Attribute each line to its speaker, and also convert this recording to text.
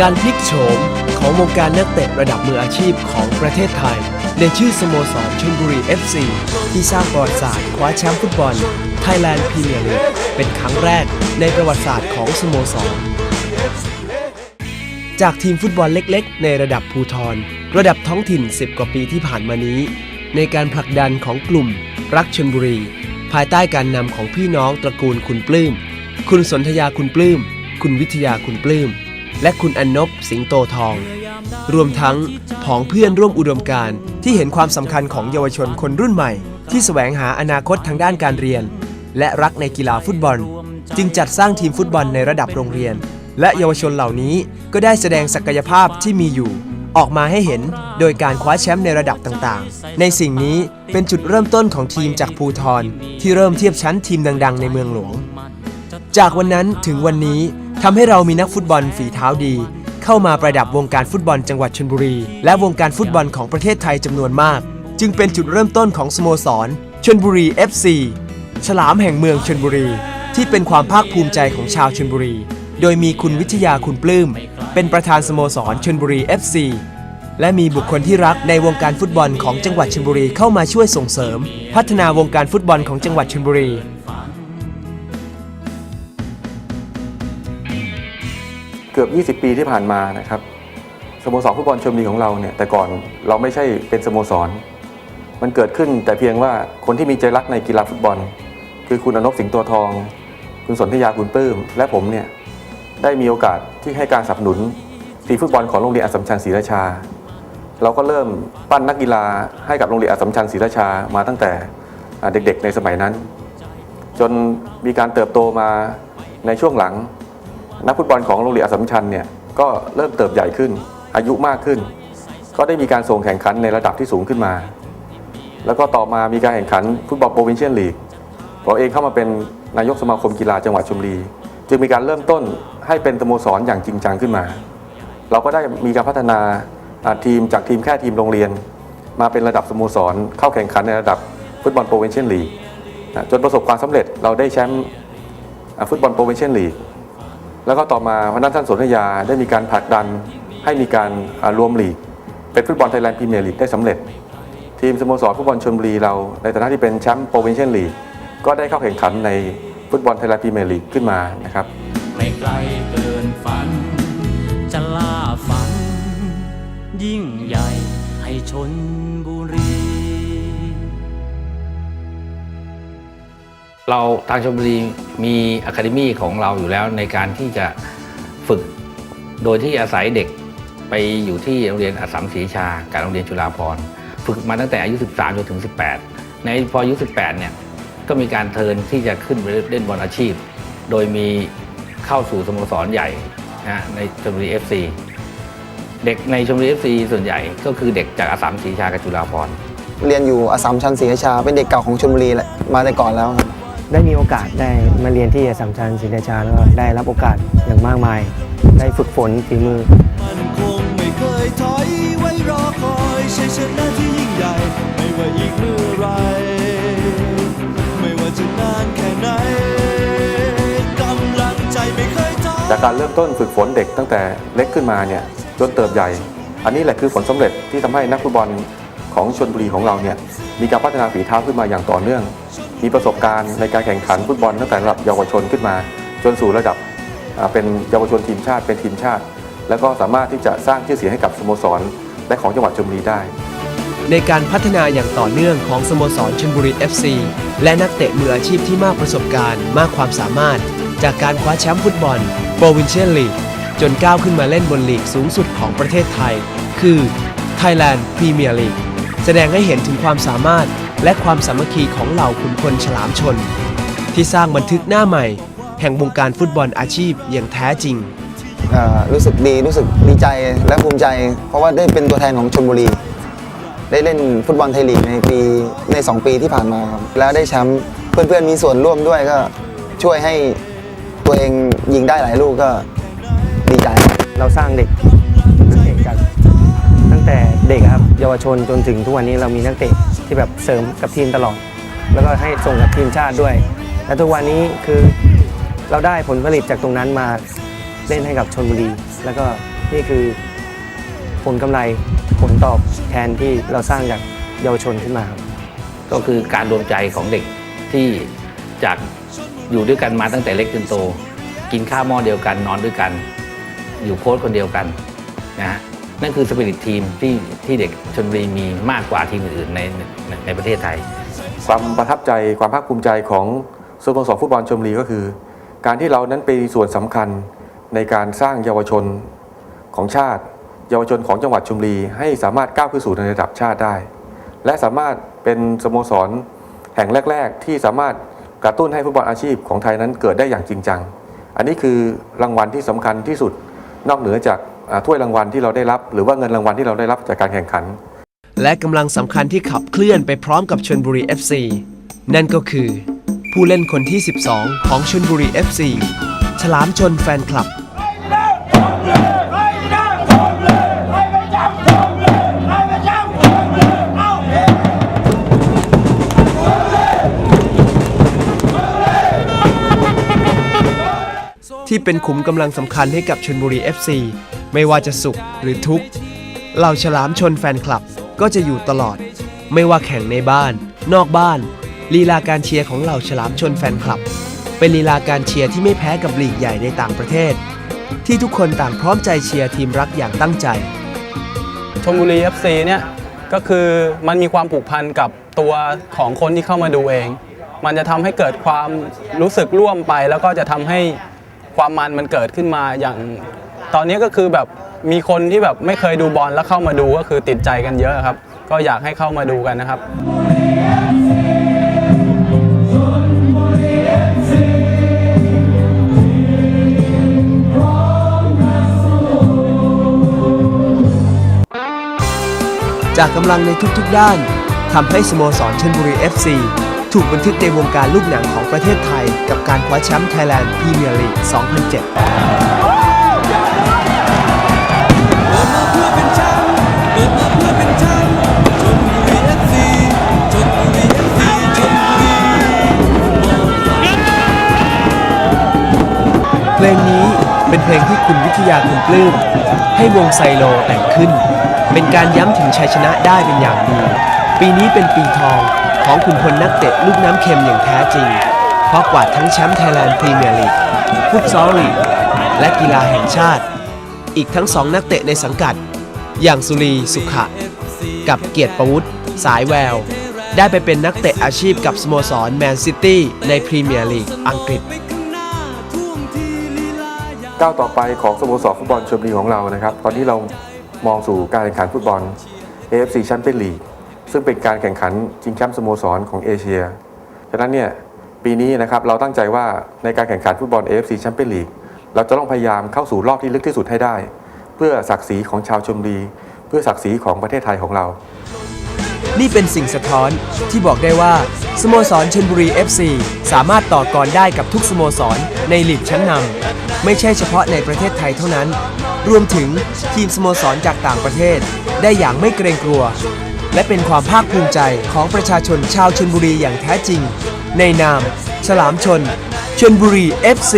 Speaker 1: การพลิกโฉมของวงการนักเตะระดับมืออาชีพของประเทศไทย ในชื่อสโมสรชลบุรี FC ที่สร้างประวัติศาสตร์คว้าแชมป์ฟุตบอล Thailand Premier League เป็นครั้งแรกในประวัติศาสตร์ของสโมสร จากทีมฟุตบอลเล็กๆ ในระดับภูทร ระดับท้องถิ่น 10 กว่าปีที่ผ่านมานี้ ในการผลักดันของกลุ่มรักชนบุรี ภายใต้การนำของพี่น้องตระกูลคุณปลื้ม คุณสนธยาคุณปลื้ม คุณวิทยาคุณปลื้ม และคุณอนนบสิงโตทอง รวมทั้งผองเพื่อนร่วมอุดมการที่เห็นความสำคัญของเยาวชนคนรุ่นใหม่ ที่แสวงหาอนาคตทางด้านการเรียน และรักในกีฬาฟุตบอล จึงจัดสร้างทีมฟุตบอลในระดับโรงเรียน และเยาวชนเหล่านี้ก็ได้แสดงศักยภาพที่มีอยู่ ออกมาให้เห็นโดยการคว้าแชมป์ในระดับต่างๆ ในสิ่งนี้เป็นจุดเริ่มต้นของทีมจากภูทรที่เริ่มเทียบชั้นทีมดัง ๆ ในเมืองหลวง จากวันนั้นถึงวันนี้ทำให้เรามีนักฟุตบอลฝีเท้าดี เข้ามาประดับวงการฟุตบอลจังหวัดชลบุรี และวงการฟุตบอลของประเทศไทยจำนวนมาก จึงเป็นจุดเริ่มต้นของสโมสรชลบุรี FC ฉลามแห่งเมืองชลบุรี ที่เป็นความภาคภูมิใจของชาวชลบุรี โดยมีคุณวิทยาคุณปลื้ม เป็นประธานสโมสรชลบุรี FC และมีบุคคลที่รักในวงการฟุตบอลของจังหวัดชลบุรีเข้ามาช่วยส่งเสริม พัฒนาวงการฟุตบอลของจังหวัดชลบุรี
Speaker 2: เกือบ 20 ปีที่ผ่านมานะครับสโมสรฟุตบอลชลบุรีของเราเนี่ยแต่ก่อนเราไม่ใช่เป็นสโมสร มันเกิดขึ้นแต่เพียงว่าคนที่มีใจรักในกีฬาฟุตบอล คือคุณอนบสิงห์ตัวทอง คุณสนธยาคุณปลื้มและผมเนี่ย ได้มีโอกาสที่ให้การสนับสนุนทีมฟุตบอลของโรงเรียนอัสสัมชัญศรีราชา เราก็เริ่มปั้นนักกีฬาให้กับโรงเรียนอัสสัมชัญศรีราชามาตั้งแต่เด็กๆในสมัยนั้น จนมีการเติบโตมาในช่วงหลัง นักฟุตบอลของโรงเรียนอัสสัมชัญเนี่ยก็เริ่มเติบใหญ่ขึ้น อายุมากขึ้น ก็ได้มีการส่งแข่งขันในระดับที่สูงขึ้นมา แล้วก็ต่อมามีการแข่งขันฟุตบอลโปรวินเชียนลีกผมเองเข้ามาเป็นนายกสมาคมกีฬาจังหวัดชลบุรี จึงมีการเริ่มต้นให้เป็นสโมสรอย่างจริงจังขึ้นมา เราก็ได้มีการพัฒนาทีมจากทีมแค่ทีมโรงเรียน มาเป็นระดับสโมสร เข้าแข่งขันในระดับฟุตบอลโปรเวนเชียนลีกจนประสบความสำเร็จเราได้แชมป์ฟุตบอลโปรเวนเชียนลีกแล้วก็ต่อมาวันนั้นท่านสนธยาได้มีการผลักดันให้มีการรวมลีก เป็นฟุตบอลไทยแลนด์พรีเมียร์ลีกได้สำเร็จ ทีมสโมสรฟุตบอลชลบุรีเราในฐานะที่เป็นแชมป์โปรเวนเชียนลีกก็ได้เข้าแข่งขันใน ฟุตบอลไทยแลนด์พรีเมียร์ลีกขึ้นมานะครับ
Speaker 3: ไม่ไกลเกินฝัน จะล่าฝัน ยิ่งใหญ่ให้ชนบุรี
Speaker 4: เราทางชลบุรีมีอะคาเดมี่ของเราอยู่แล้วในการที่จะฝึก โดยที่อาศัยเด็กไปอยู่ที่โรงเรียนอัสสัมศรีชา กับโรงเรียนจุฬาภรณ์ฝึกมาตั้งแต่อายุ 13 จนถึง 18 ในพออายุ 18 เนี่ย ก็มีการเทิร์นที่จะขึ้นไปเล่นบอลอาชีพ โดยมีเข้าสู่สโมสรใหญ่นะฮะในชลบุรี FC เด็กในชลบุรี FC ส่วนใหญ่ก็คือเด็กจากอัสสัมศรีชากับจุฬาภรณ์
Speaker 5: เรียนอยู่อัสสัมชัญศรีราชา เป็นเด็กเก่าของชลบุรีแหละมาแต่ก่อนแล้วครับ
Speaker 6: ได้มีโอกาสได้มาเรียนที่อัสสัมชัญศรีราชาแล้วก็ได้รับโอกาสอย่างมากมาย ได้ฝึกฝนฝีมือ
Speaker 7: มันคงไม่เคยถอยไว้รอคอยชัยชนะที่ยิ่งใหญ่ไม่ว่าอีกเมื่อ เคยท้อ
Speaker 2: จาการเริ่มต้นฝึกฝนเด็กตั้งแต่เล็กขึ้นมาเนี่ยจนเติบใหญ่ อันนี้แหละคือผลสำเร็จที่ทำให้นักฟุตบอลของชนบุรีของเราเนี่ยมีการพัฒนาฝีเท้าขึ้นมาอย่างต่อเนื่อง มีประสบการณ์ในการแข่งขันฟุตบอลตั้งแต่ระดับเยาวชนขึ้นมา จนสู่ระดับเป็นเยาวชนทีมชาติเป็นทีมชาติ แล้วก็สามารถที่จะสร้างชื่อเสียงให้กับสโมสรและของจังหวัดชลบุรีได้
Speaker 1: ในการพัฒนาอย่างต่อเนื่องของสโมสรชลบุรี FC และนักเตะมืออาชีพที่มากประสบการณ์ มากความสามารถ จากการคว้าแชมป์ฟุตบอลโปรวินเชียนลีกจนก้าวขึ้นมาเล่นบนลีกสูงสุดของประเทศไทย คือ Thailand Premier League แสดงให้เห็นถึงความสามารถและความสามัคคีของเหล่าขุนพลฉลามชน ที่สร้างบันทึกหน้าใหม่ แห่งวงการฟุตบอลอาชีพอย่างแท้จริง
Speaker 5: เอ่อรู้สึกดีรู้สึกดีใจและภูมิใจ เพราะว่าได้เป็นตัวแทนของชลบุรี ได้เล่นฟุตบอลไทยลีกในปีใน 2 ปีที่ผ่านมาครับแล้วได้แชมป์เพื่อนๆมีส่วนร่วมด้วยก็ช่วยให้ ตัวเองยิงได้หลายลูกก็ดีใจ
Speaker 6: เราสร้างเด็กนักเตะจากตั้งแต่เด็กครับเยาวชนจนถึงทุกวันนี้เรามีนักเตะที่แบบเสริมกับทีมตลอด แล้วก็ให้ส่งกับทีมชาติด้วย และทุกวันนี้คือเราได้ผลผลิตจากตรงนั้นมาเล่นให้กับชนบุรี แล้วก็นี่คือผลกำไรผลตอบแทนที่เราสร้างจากเยาวชนขึ้นมาครับ
Speaker 4: ก็คือการรวมใจของเด็กที่จาก อยู่ด้วยกันมาตั้งแต่เล็กจนโต กินข้าวหม้อเดียวกันนอนด้วยกัน อยู่โค้ชคนเดียวกันนะฮะนั่นคือสปิริตทีมที่ที่เด็กชนบุรีมีมากกว่าทีมอื่นๆในในในประเทศไทย
Speaker 2: ความประทับใจความภาคภูมิใจของสโมสรฟุตบอลชมบุรีก็คือ การที่เรานั้นเป็นส่วนสำคัญในการสร้างเยาวชนของชาติ เยาวชนของจังหวัดชลบุรีให้สามารถก้าวขึ้นสู่ในระดับชาติได้ และสามารถเป็นสโมสรแห่งแรก ๆ ที่สามารถ กระตุ้นให้ฟุตบอลอาชีพของไทยนั้นเกิดได้อย่างจริงจัง อันนี้คือรางวัลที่สำคัญที่สุดนอกเหนือจากถ้วยรางวัลที่เราได้รับ หรือว่าเงินรางวัลที่เราได้รับจากการแข่งขัน
Speaker 1: และกำลังสำคัญที่ขับเคลื่อนไปพร้อมกับชนบุรี FC นั่นก็คือ ผู้เล่นคนที่ 12 ของชนบุรี FC ฉลามชนแฟนคลับ ที่เป็นขุมกำลังสำคัญให้กับชนบุรี FC ไม่ว่าจะสุขหรือทุกข์เหล่าฉลามชนแฟนคลับก็จะอยู่ตลอด ไม่ว่าแข่งในบ้าน นอกบ้าน ลีลาการเชียร์ของเหล่าฉลามชนแฟนคลับ เป็นลีลาการเชียร์ที่ไม่แพ้กับลีกใหญ่ในต่างประเทศ ที่ทุกคนต่างพร้อมใจเชียร์ทีมรักอย่างตั้งใจ
Speaker 8: ชมบุรี FC เนี่ยก็คือมันมีความผูกพันกับตัวของคนที่เข้ามาดูเอง มันจะทำให้เกิดความรู้สึกร่วมไปแล้วก็จะทำให้ ความมันมันเกิดขึ้นมาอย่างตอนนี้ก็คือแบบมีคนที่แบบไม่เคยดูบอลแล้วเข้ามาดูก็คือติดใจกันเยอะครับ ก็อยากให้เข้ามาดูกันนะครับ
Speaker 1: จากกำลังในทุกๆด้านทำให้สโมสรชลบุรี FC ถูกบันทึกในวงการลูกหนังของประเทศไทย กับการคว้าแชมป์ Thailand Premier League 2007
Speaker 7: เกิดมาเพื่อเป็นแชมป์เกิดมาเพื่อเป็นแชมป์ชนบุรีเอฟซีชนบุรีเอฟซีชนบุรี
Speaker 1: เพลงนี้เป็นเพลงที่คุณวิทยาคุณปลื้มให้วงไซโลแต่งขึ้น เป็นการย้ำถึงชัยชนะได้เป็นอย่างดี ปีนี้เป็นปีทองของขุนพลนักเตะลูกน้ำเค็มอย่างแท้จริง เพราะกวาดทั้งแชมป์ไทยแลนด์พรีเมียร์ลีกฟุตซอลลีกและกีฬาแห่งชาติ อีกทั้งสองนักเตะในสังกัด อย่างสุรีสุขะ กับเกียรติประวุฒิสายแวว ได้ไปเป็นนักเตะอาชีพกับสโมสรแมนซิตี้ในพรีเมียร์ลีกอังกฤษ
Speaker 2: ก้าวต่อไปของสโมสรฟุตบอลชลบุรีของเรานะครับ ตอนนี้เรามองสู่การแข่งขันฟุตบอล AFC Champions League ซึ่งเป็นการแข่งขันชิงแชมป์สโมสรของเอเชียฉะนั้นเนี่ยปีนี้นะครับเราตั้งใจว่าในการแข่งขันฟุตบอล AFC Champions League เราจะต้องพยายามเข้าสู่รอบที่ลึกที่สุดให้ได้ เพื่อศักดิ์ศรีของชาวชลบุรี เพื่อศักดิ์ศรีของประเทศไทยของเรา
Speaker 1: นี่เป็นสิ่งสะท้อนที่บอกได้ว่า สโมสรชนบุรี FC สามารถต่อกรได้กับทุกสโมสรในลีกชั้นนำไม่ใช่เฉพาะในประเทศไทยเท่านั้น รวมถึงทีมสโมสรจากต่างประเทศ ได้อย่างไม่เกรงกลัว และเป็นความภาคภูมิใจของประชาชนชาวชนบุรีอย่างแท้จริง ในนาม ฉลามชนชนบุรี FC